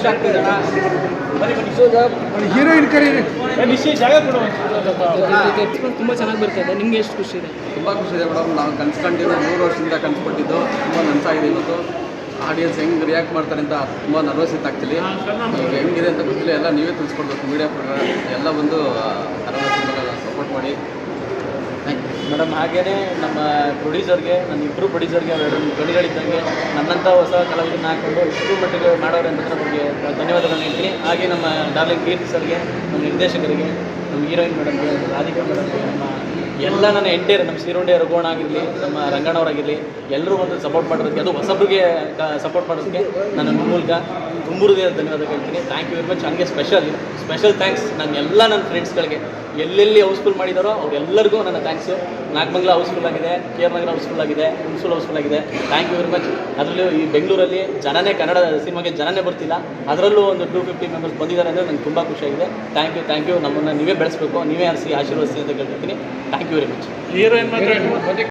ಖುಷಿ ಆಗ್ತಿದಣ್ಣ ಹೀರೋಯಿನ್ ಕರೀರಿ. ತುಂಬ ಚೆನ್ನಾಗಿ ಬರ್ತದೆ ನಿಮಗೆ ಎಷ್ಟು ಖುಷಿ ಇದೆ? ತುಂಬ ಖುಷಿ ಇದೆ ಮೇಡಮ್. ನಾವು ಕನ್ಸ್ಕೊಂಡಿದ್ದು ಮೂರು ವರ್ಷದಿಂದ ಕನ್ಸ್ಕೊಟ್ಟಿದ್ದು. ತುಂಬ ನನಸಾಗಿದೆ ಇವತ್ತು. ಆಡಿಯನ್ಸ್ ಹೆಂಗೆ ರಿಯಾಕ್ಟ್ ಮಾಡ್ತಾರೆ ಅಂತ ತುಂಬ ನರ್ವಸ್ ಇತ್ತು ಹೆಂಗಿದೆ ಅಂತ ಗೊತ್ತಿಲ್ಲ. ಎಲ್ಲ ನೀವೇ ತಿಳಿಸ್ಕೊಡ್ಬೇಕು. ಮೀಡಿಯಾ ಪ್ರಕಾರ ಎಲ್ಲ ಬಂದು ಮೇಡಮ್, ಹಾಗೇನೆ ನಮ್ಮ ಪ್ರೊಡ್ಯೂಸರ್ಗೆ ನನ್ನ ಇಬ್ಬರು ಪ್ರೊಡ್ಯೂಸರ್ಗೆ ಎರಡು ಗಣಿಗಳಿದ್ದಂಗೆ ನನ್ನಂಥ ಹೊಸ ಕಲಾವಿದನ್ನ ಹಾಕೊಂಡು ಇಷ್ಟು ಮಟ್ಟಿಗೆ ಮಾಡೋರು ಅಂತ ಬಗ್ಗೆ ಧನ್ಯವಾದಗಳನ್ನ ಹೇಳ್ತೀನಿ. ಹಾಗೆ ನಮ್ಮ ಡಾರ್ಲಿಂಗ್ ಕೀರ್ತಿ ಸರ್ಗೆ ನಮ್ಮ ನಿರ್ದೇಶಕರಿಗೆ, ನಮ್ಮ ಹೀರೋಯಿನ್ ಮೇಡಮ್ಗೆ ರಾಧಿಕಾ ಮೇಡಮ್ಗೆ ನಮ್ಮ ಎಲ್ಲ ನನ್ನ ಎಂಟೇರ್ ನಮ್ಮ ಸೀರುಂಡೆ ರಘುವಣ ಆಗಿರಲಿ, ನಮ್ಮ ರಂಗಣ್ಣವರಾಗಿರಲಿ ಎಲ್ಲರೂ ಒಂದು ಸಪೋರ್ಟ್ ಮಾಡೋದಕ್ಕೆ ಅದು ಹೊಸಬ್ರಿಗೆ ಸಪೋರ್ಟ್ ಮಾಡೋದಕ್ಕೆ ನನ್ನ ಮೂಲಕ ತುಂಬ ಹೃದಯದ ಧನ್ಯವಾದ ಹೇಳ್ತೀನಿ. ಥ್ಯಾಂಕ್ ಯು ವೆರಿ ಮಚ್ ಹಂಗೆ ಸ್ಪೆಷಲ್ ಸ್ಪೆಷಲ್ ಥ್ಯಾಂಕ್ಸ್ ನನ್ನ ಎಲ್ಲ ನನ್ನ ಫ್ರೆಂಡ್ಸ್ಗಳಿಗೆ ಎಲ್ಲೆಲ್ಲಿ ಹೌಸ್ಫುಲ್ ಮಾಡಿದಾರೋ ಅವ್ರೆಲ್ಲರಿಗೂ ನನ್ನ ಥ್ಯಾಂಕ್ಸ್ ನಾಗಮಂಗಲ ಹೌಸ್ಫುಲ್ ಆಗಿದೆ ಕೆ ಆರ್ ನಗರ ಹೌಸ್ಫುಲ್ ಆಗಿದೆ, ಹುಣಸೂರು ಹೌಸ್ಫುಲ್ ಆಗಿದೆ. ಥ್ಯಾಂಕ್ ಯು ವೆರಿ ಮಚ್ ಅದರಲ್ಲೂ ಈ ಬೆಂಗಳೂರಲ್ಲಿ ಜನನೇ ಕನ್ನಡ ಸಿನಿಮಾಗೆ ಜನನೇ ಬರ್ತಿಲ್ಲ. ಅದರಲ್ಲೂ ಒಂದು ಟೂ ಫಿಫ್ಟಿ ಮೆಂಬರ್ಸ್ ಬಂದಿದ್ದಾರೆ ಅಂದರೆ ನಂಗೆ ತುಂಬ ಖುಷಿಯಾಗಿದೆ ಥ್ಯಾಂಕ್ ಯು ಥ್ಯಾಂಕ್ ಯು ನಮ್ಮನ್ನು ನೀವೇ ಬೆಳೆಸಬೇಕು. ನೀವೇ ಆರಿಸಿ ಆಶೀರ್ವದಿಸಿ ಅಂತ ಕೇಳ್ತೀನಿ thank you very much heroine